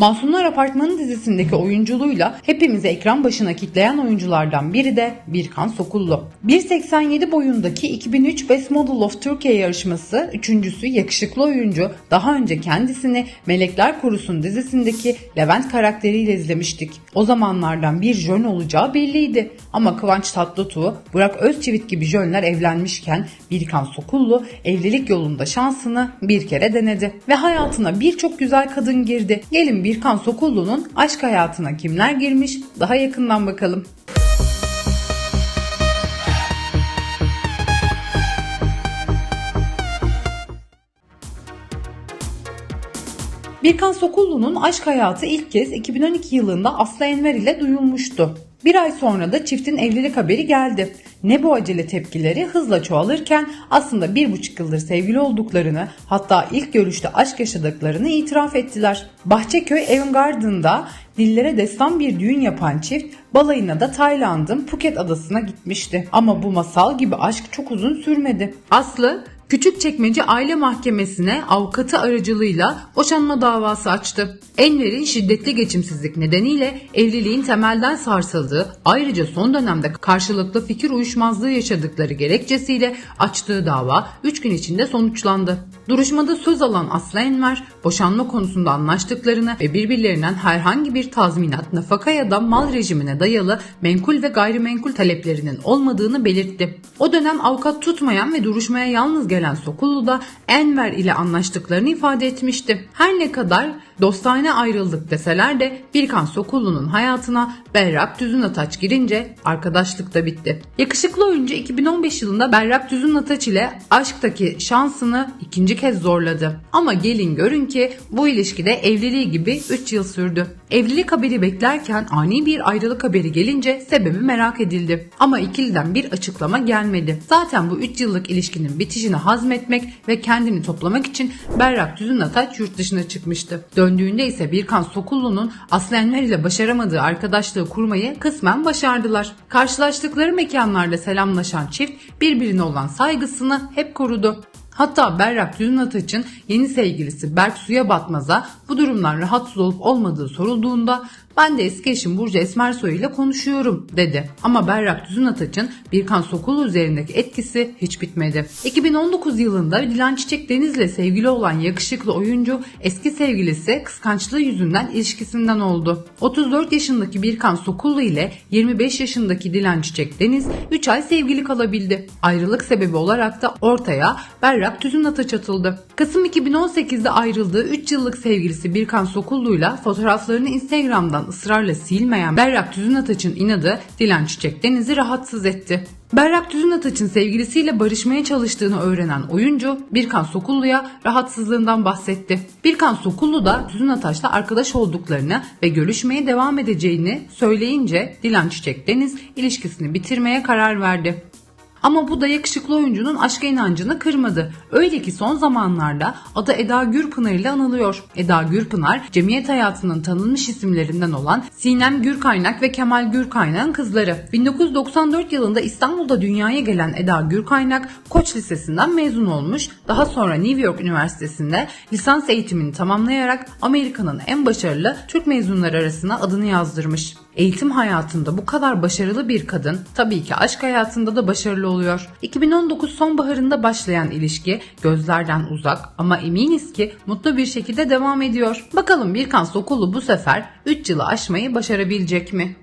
Masumlar Apartmanı dizisindeki oyunculuğuyla hepimizi ekran başına kitleyen oyunculardan biri de Birkan Sokullu. 1.87 boyundaki 2003 Best Model of Turkey yarışması üçüncüsü yakışıklı oyuncu daha önce kendisini Melekler Korusun dizisindeki Levent karakteriyle izlemiştik. O zamanlardan bir jön olacağı belliydi ama Kıvanç Tatlıtuğ, Burak Özçivit gibi jönler evlenmişken Birkan Sokullu evlilik yolunda şansını bir kere denedi ve hayatına birçok güzel kadın girdi. Gelin Birkan Sokullu'nun aşk hayatına kimler girmiş daha yakından bakalım. Birkan Sokullu'nun aşk hayatı ilk kez 2012 yılında Aslı Enver ile duyulmuştu. Bir ay sonra da çiftin evlilik haberi geldi. Ne bu acele tepkileri hızla çoğalırken aslında bir buçuk yıldır sevgili olduklarını hatta ilk görüşte aşk yaşadıklarını itiraf ettiler. Bahçeköy Evin Garden'da dillere destan bir düğün yapan çift balayına da Tayland'ın Phuket adasına gitmişti. Ama bu masal gibi aşk çok uzun sürmedi. Aslı Küçükçekmece Aile Mahkemesi'ne avukatı aracılığıyla boşanma davası açtı. Enver'in şiddetli geçimsizlik nedeniyle evliliğin temelden sarsıldığı, ayrıca son dönemde karşılıklı fikir uyuşmazlığı yaşadıkları gerekçesiyle açtığı dava 3 gün içinde sonuçlandı. Duruşmada söz alan Aslı Enver, boşanma konusunda anlaştıklarını ve birbirlerinden herhangi bir tazminat, nafaka ya da mal rejimine dayalı menkul ve gayrimenkul taleplerinin olmadığını belirtti. O dönem avukat tutmayan ve duruşmaya yalnız gelen Sokullu da Enver ile anlaştıklarını ifade etmişti. Her ne kadar dostane ayrıldık deseler de Birkan Sokullu'nun hayatına Berrak Düzünataç girince arkadaşlık da bitti. Yakışıklı oyuncu 2015 yılında Berrak Düzünataç ile aşktaki şansını ikinci kez zorladı. Ama gelin görün ki bu ilişkide evliliği gibi 3 yıl sürdü. Evlilik haberi beklerken ani bir ayrılık haberi gelince sebebi merak edildi. Ama ikiliden bir açıklama gelmedi. Zaten bu 3 yıllık ilişkinin bitişini hazmetmek ve kendini toplamak için Berrak Düzünataç yurt dışına çıkmıştı. Döndüğünde ise Birkan Sokullu'nun Aslı Enver ile başaramadığı arkadaşlığı kurmayı kısmen başardılar. Karşılaştıkları mekanlarda selamlaşan çift birbirine olan saygısını hep korudu. Hatta Berrak Düzünataç'ın yeni sevgilisi Berk Suya Batmaz'a bu durumdan rahatsız olup olmadığı sorulduğunda ben de eski eşim Burcu Esmersoy ile konuşuyorum dedi. Ama Berrak Düzünataç'ın Birkan Sokullu üzerindeki etkisi hiç bitmedi. 2019 yılında Dilan Çiçek Deniz'le sevgili olan yakışıklı oyuncu eski sevgilisi kıskançlığı yüzünden ilişkisinden oldu. 34 yaşındaki Birkan Sokullu ile 25 yaşındaki Dilan Çiçek Deniz 3 ay sevgili kalabildi. Ayrılık sebebi olarak da ortaya Berrak Düzünataç atıldı. Kasım 2018'de ayrıldığı 3 yıllık sevgilisi Birkan Sokullu'yla fotoğraflarını Instagram'dan ısrarla silmeyen Berrak Düzünataç'ın inadı Dilan Çiçek Deniz'i rahatsız etti. Berrak Düzünataç'ın sevgilisiyle barışmaya çalıştığını öğrenen oyuncu Birkan Sokullu'ya rahatsızlığından bahsetti. Birkan Sokullu da Düzünataç'la arkadaş olduklarını ve görüşmeye devam edeceğini söyleyince Dilan Çiçek Deniz ilişkisini bitirmeye karar verdi. Ama bu da yakışıklı oyuncunun aşka inancını kırmadı. Öyle ki son zamanlarda adı Eda Gürpınar ile anılıyor. Eda Gürpınar, cemiyet hayatının tanınmış isimlerinden olan Sinem Gürkaynak ve Kemal Gürkaynak'ın kızları. 1994 yılında İstanbul'da dünyaya gelen Eda Gürkaynak, Koç Lisesi'nden mezun olmuş. Daha sonra New York Üniversitesi'nde lisans eğitimini tamamlayarak Amerika'nın en başarılı Türk mezunları arasına adını yazdırmış. Eğitim hayatında bu kadar başarılı bir kadın tabii ki aşk hayatında da başarılı oluyor. 2019 sonbaharında başlayan ilişki gözlerden uzak ama eminiz ki mutlu bir şekilde devam ediyor. Bakalım Birkan Sokullu bu sefer 3 yılı aşmayı başarabilecek mi?